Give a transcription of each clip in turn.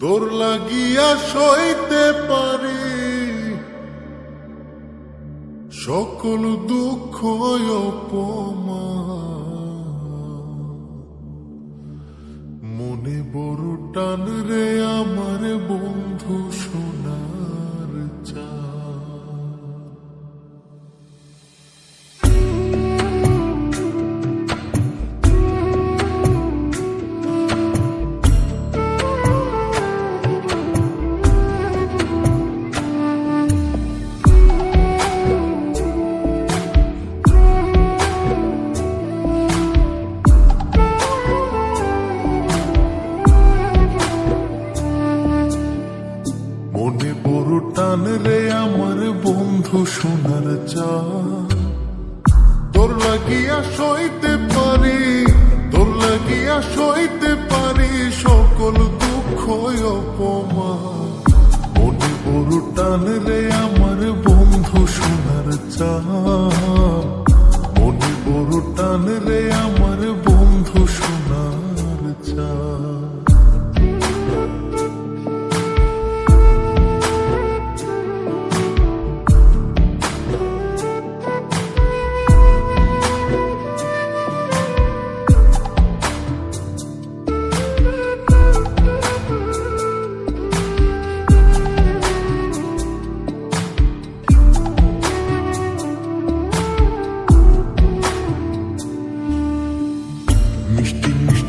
তোর লাগিয়া সইতে পারি। সকল দুঃখ মনে বড় টান রে আমার বন্ধু। চা। তোর লাগিয়া সইতে পারি, তোর লাগিয়া সইতে পারি সকল দুঃখ অপমান। মনে বড় টান আমার বন্ধু সোনার চা।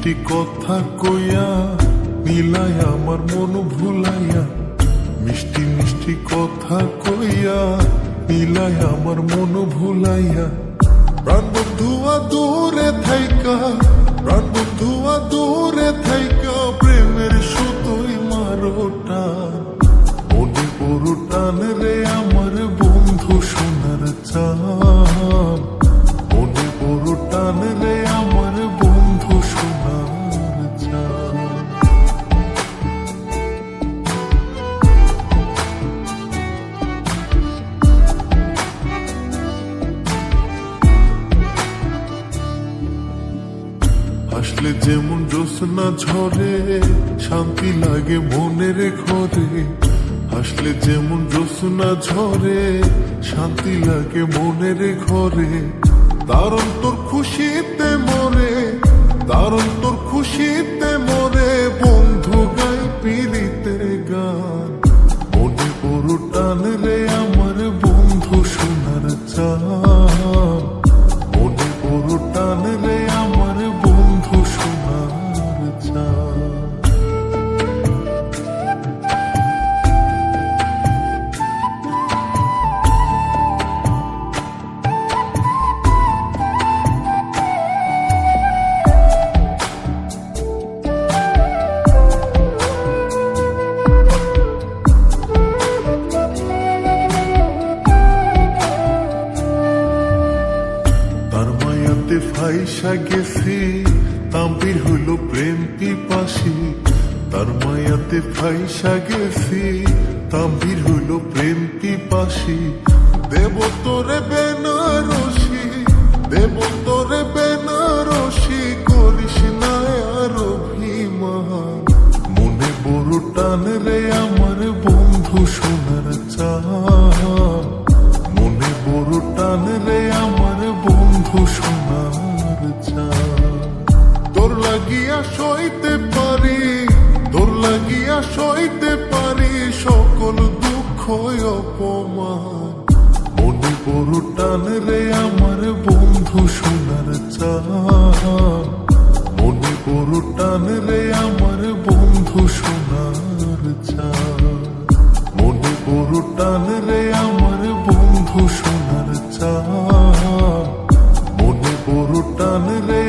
মিষ্টি কথা কইয়া নীলাই আমার মন ভুলাইয়া, মিষ্টি মিষ্টি কথা কইয়া নীলাই আমার মন ভুলাইয়া। প্রাণ বন্ধুয়া দূরে থাইকা, প্রাণ বন্ধুয়া দূরে থাইকা, প্রেমের সুতোই মারোটা। আসলে যেমন জ্যোৎস্না ঝরে, শান্তি লাগে মনের ঘরে। আসলে যেমন জ্যোৎস্না ঝরে, শান্তি লাগে মনের ঘরে। তার অন্তর খুশিতে মরে তার মায়াতে ফাইসা গেছি তাম্পির হলো প্রেম পিপাসি। তার মায়াতে ফাইসা গেছি তাম্পির হলো প্রেম পিপাসি। দেব তোরে বেনারসি দেব তোরে সইতে পারি তোর লাগিয়া সইতে পারি সকল দুঃখ অপমান। মনে বড় টান রে আমার বন্ধু সোনার চান মনে বড় টান রে আমার বন্ধু সোনার চান মনে বড় টান রে আমার বন্ধু সোনার চান মনে বড় টান রে